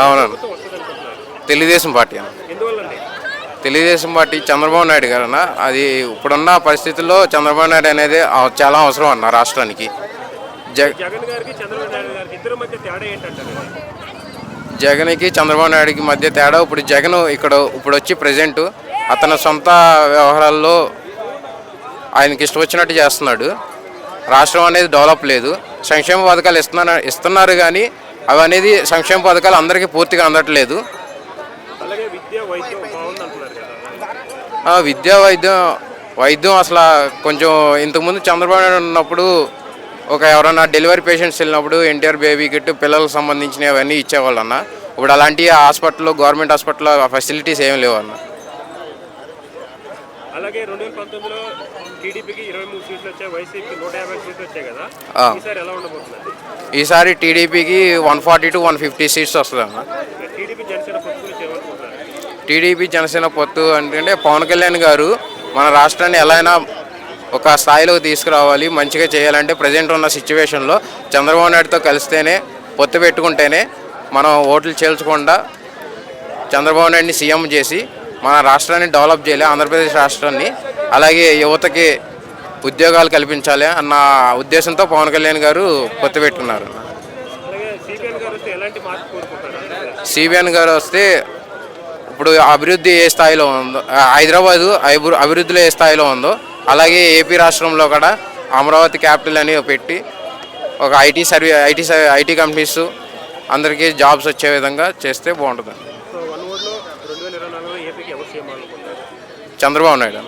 అవునండి. Telugu Desam party Telugu Desam party Chandrababu Naidu గారన్న అది ఇప్పుడున్న పరిస్థితుల్లో చంద్రబాబు నాయుడు అనేది చాలా అవసరం అన్న రాష్ట్రానికి. జగన్కి చంద్రబాబు నాయుడుకి మధ్య తేడా ఇప్పుడు జగన్ ఇక్కడ ఇప్పుడు వచ్చి ప్రజెంట్ అతని సొంత వ్యవహారాల్లో ఆయనకి ఇష్టం వచ్చినట్టు చేస్తున్నాడు. రాష్ట్రం అనేది డెవలప్ లేదు. సంక్షేమ పథకాలు ఇస్తున్నారు ఇస్తున్నారు కానీ అవి అనేది సంక్షేమ పథకాలు అందరికీ పూర్తిగా అందట్లేదు. విద్య వైద్యం విద్యా వైద్యం వైద్యం అసలు కొంచెం ఇంతకుముందు చంద్రబాబు నాయుడు ఉన్నప్పుడు ఒక ఎవరైనా డెలివరీ పేషెంట్స్ వెళ్ళినప్పుడు ఎన్టీఆర్ బేబీ కిట్ పిల్లలకు సంబంధించినవి అవన్నీ ఇచ్చేవాళ్ళు అన్న. ఇప్పుడు అలాంటి హాస్పిటల్లో గవర్నమెంట్ హాస్పిటల్లో ఫెసిలిటీస్ ఏం లేవు అన్న. అలాగే రెండు వేల పంతొమ్మిదిలో టీడీపీకి ఇరవై మూడు సీట్లు వచ్చాయి వైసీపీకి నూట యాభై సీట్లు వచ్చాయి కదా. ఈసారి ఎలా ఉండబోతుంది ఈసారి టీడీపీకి one forty two one fifty seats వస్తుంది అన్న టీడీపీ జనసేన పొత్తు టీడీపీ జనసేన పొత్తు అంటే పవన్ కళ్యాణ్ గారు మన రాష్ట్రాన్ని ఎలా అయినా ఒక స్థాయిలోకి తీసుకురావాలి మంచిగా చేయాలంటే ప్రజెంట్ ఉన్న సిచ్యువేషన్లో చంద్రబాబు నాయుడుతో కలిస్తేనే పొత్తు పెట్టుకుంటేనే మనం ఓట్లు చేల్చకుండా చంద్రబాబు నాయుడిని సీఎం చేసి మన రాష్ట్రాన్ని డెవలప్ చేయాలి ఆంధ్రప్రదేశ్ రాష్ట్రాన్ని అలాగే యువతకి ఉద్యోగాలు కల్పించాలి అన్న ఉద్దేశంతో పవన్ కళ్యాణ్ గారు కొత్త పెట్టుకున్నారు సిబిఎన్ గారు వస్తే ఇప్పుడు అభివృద్ధి ఏ స్థాయిలో ఉందో హైదరాబాదు అభివృద్ధిలో ఏ స్థాయిలో ఉందో అలాగే ఏపీ రాష్ట్రంలో కూడా అమరావతి క్యాపిటల్ అని పెట్టి ఒక ఐటీ సర్వీ ఐటీ ఐటీ కంపెనీస్ అందరికీ జాబ్స్ వచ్చే విధంగా చేస్తే బాగుంటుంది రెండు వేల ఇరవై నాలుగులో ఏపీకి ఎవరు సీఎం చంద్రబాబు నాయుడు